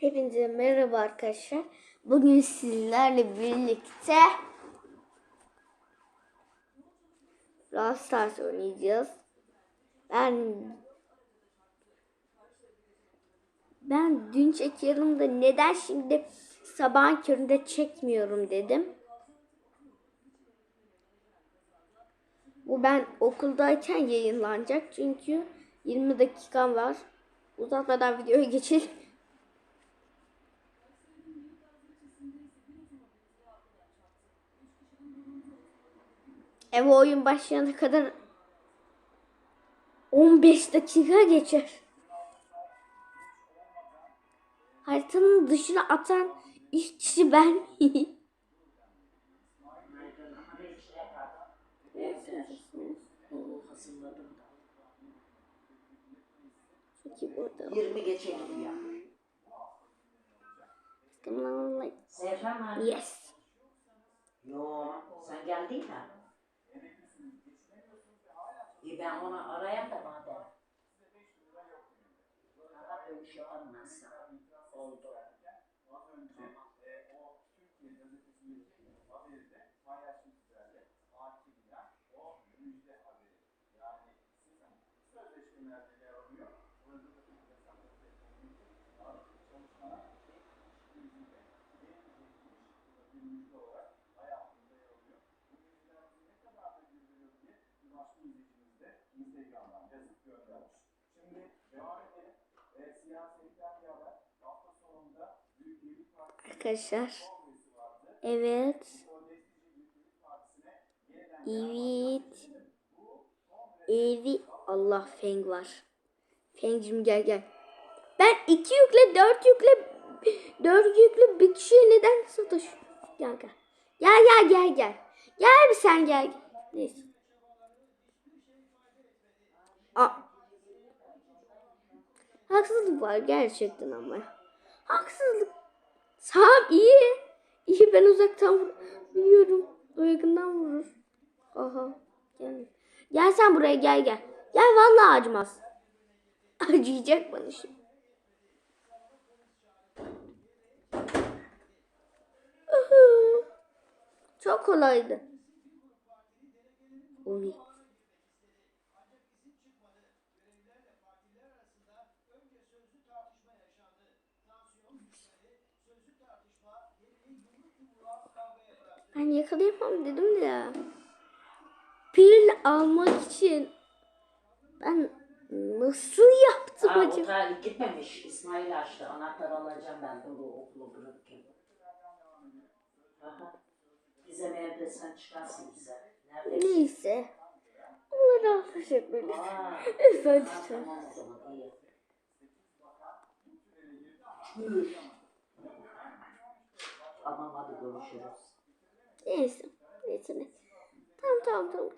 Hepinize merhaba arkadaşlar. Bugün sizlerle birlikte Brawl Stars oynayacağız. Ben ben dün çekiyorum da neden şimdi sabahın köründe çekmiyorum dedim. Bu ben okuldayken yayınlanacak çünkü 20 dakikam var. Uzatmadan videoya geçelim. Ev oyun başlayana kadar 15 dakika geçer. Haritanın dışına atan işçi ben. Çok iyi burada. 20 geçe gidiyor. Yes. Yo, sen geldin mi? Ben onu arayayım da madem. Daha yaparım ben sana. Oldu. Arkadaşlar. Evet. Evet. Evi Allah Feng var. Feng'cim gel gel. Ben iki yükle dört yükle dört yüklü bir kişiye neden satış? Gel gel. Gel gel gel gel. Gel bir sen gel. Neyse. Aa. Haksızlık var gerçekten ama. Haksızlık. Tamam iyi. İyi ben uzaktan vuruyorum. O vurur. Aha. Gel. Gel sen buraya gel gel. Gel vallahi acımaz. Acıyacak bana şimdi. Çok kolaydı. Oy. Ben yakalayamam dedim de ya. Pil almak için ben nasıl yaptım o acaba? tarih gitmemiş. İsmail açtı. Anahtarı alacağım ben de bu okulu bırakayım. Aha. Bize nerede sen çıkarsın bize. Nerede? Neyse. Affedin beni. Aa, Lütfen lütfen. Tamam hadi görüşürüz. Neyse. Neyse neyse. Tamam tamam tamam.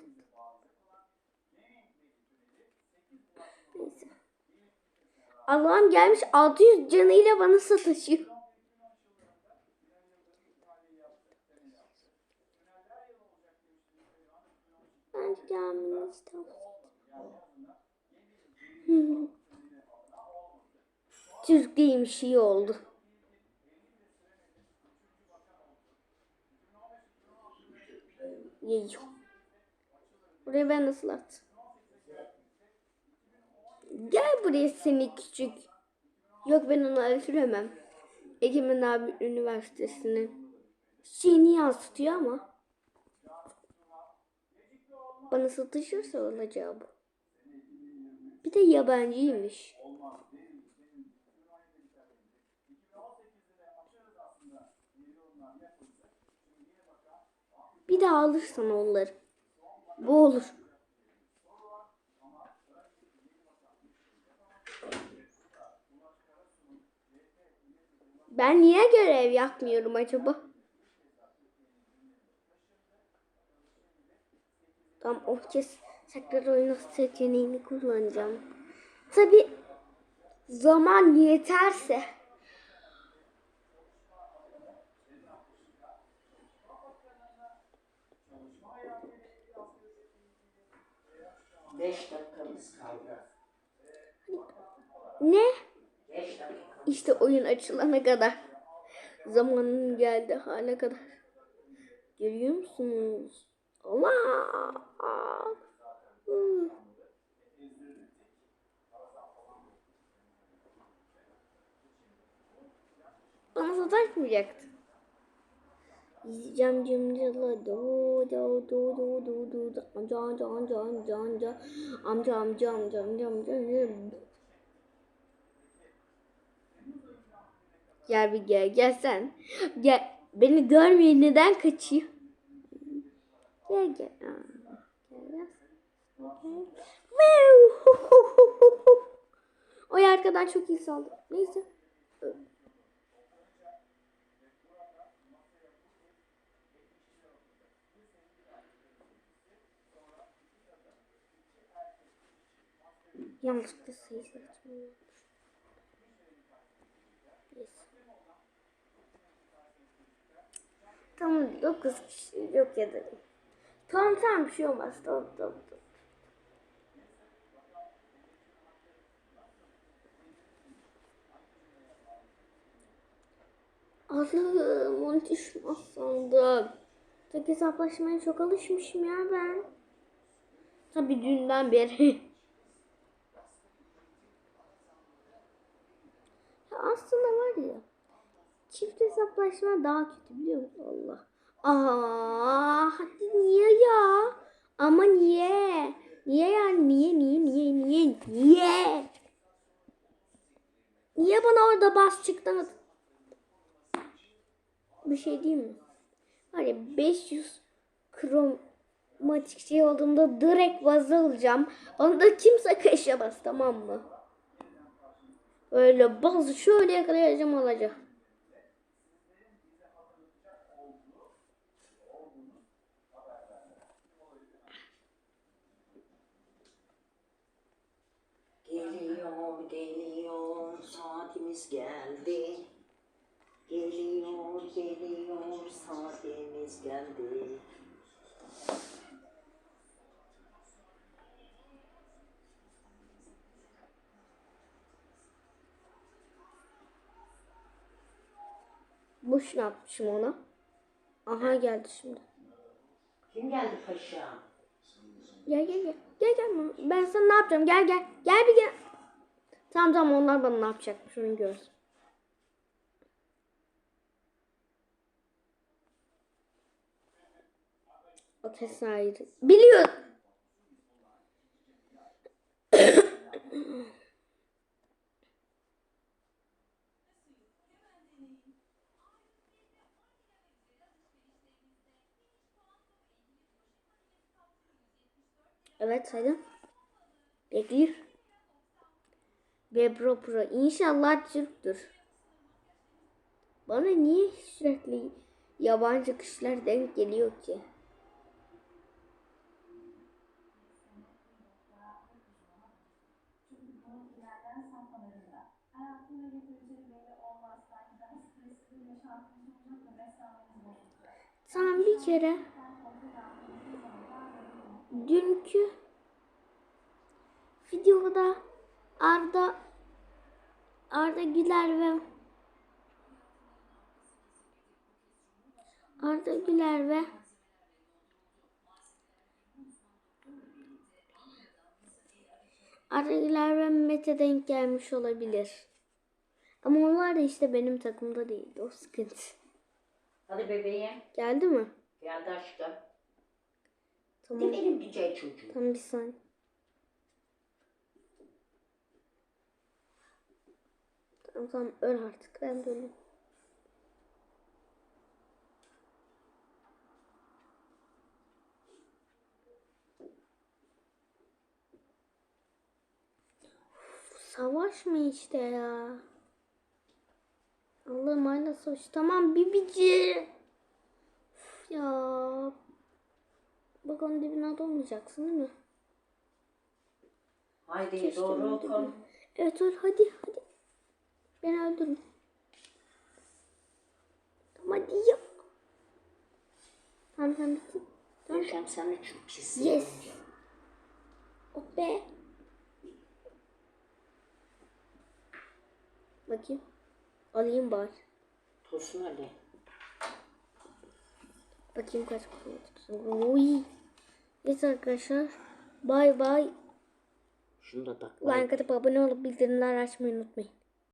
Neyse. Allah'ım gelmiş 600 canıyla bana sataşıyor. Ben gelmeyi istemem. Hı. Türk değilmiş iyi oldu. Yiyor. Buraya ben nasıl at? Gel buraya seni küçük. Yok ben onu öldüremem. Egemen abi üniversitesinin şeyini yansıtıyor ama. Bana satışırsa olacağı bu. Bir de yabancıymış. Bir daha alırsan onları. Bu olur. Ben niye görev yapmıyorum acaba? Tam o kez tekrar oyunu seçeneğini kullanacağım. Tabi zaman yeterse. Beş dakikamız kaldı. Ne? Beş dakika. İşte oyun açılana kadar. Zamanın geldi hala kadar. Görüyor musunuz? Allah! Hı. Bana sataşmayacaktı. Cam cala do do do do do do do can can can can amca amca amca amca amca amca. Gel bir gel gel sen. Gel beni görmeyin neden kaçıyor? Gel gel. Oy arkadan çok iyi saldı. Neyse. Yanlışlıkla sayı seçtim. Neyse. Tamam 9 kişi yok edelim. Tamam tamam bir şey olmaz. Tamam tamam. tamam. Allah'ım düşmez sandım. Tek hesaplaşmaya çok alışmışım ya ben. Tabii dünden beri. Ya aslında var ya çift hesaplaşma daha kötü biliyor musun Allah? Aa hadi niye ya? Ama niye? Niye yani niye niye niye niye niye? Niye bana orada bas çıktı? Bir şey diyeyim mi? Ya 500 kromatik şey olduğunda direkt vaz alacağım. Onda kimse kaşamaz tamam mı? Öyle bazı şöyle yakalayacağım alacağım. Geliyor, geliyor, saatimiz geldi. Geliyor, geliyor, saatimiz geldi. Boşuna atmışım ona. Aha geldi şimdi. Kim geldi paşa? Gel gel gel. Gel gel. bana. Ben sana ne yapacağım? Gel gel. Gel bir gel. Tamam tamam onlar bana ne yapacakmış onu. O kesin ayrı. Biliyor. Evet saydım. Bekliyor. Ve pro pro. İnşallah Türktür. Bana niye sürekli yabancı kişiler denk geliyor ki? Tamam bir kere dünkü videoda Arda Arda Güler ve Arda Güler ve Arda Güler ve Mete denk gelmiş olabilir. Ama onlar da işte benim takımda değildi. O sıkıntı. Hadi bebeğim. Geldi mi? Geldi aşkım. Tamam. benim güzel çocuğum. Tamam bir saniye. Tamam tamam öl artık ben de. Uf, Savaş mı işte ya? Allah'ım hala savaş. Tamam bibici. Uf, ya. Bak onun dibine atamayacaksın değil mi? Haydi Keşke doğru dibine- Evet öl hadi hadi. Beni öldürün. Tamam hadi ya. Tamam sen bitsin. Tamam. Yaşam sana çok pis. Yes. Oh be. Bakayım. Alayım bari. Tosun Ali. Bakayım kaç kupa çıksın. Evet arkadaşlar. Bay bay. Şunu da tak. Like atıp abone olup bildirimler açmayı unutmayın.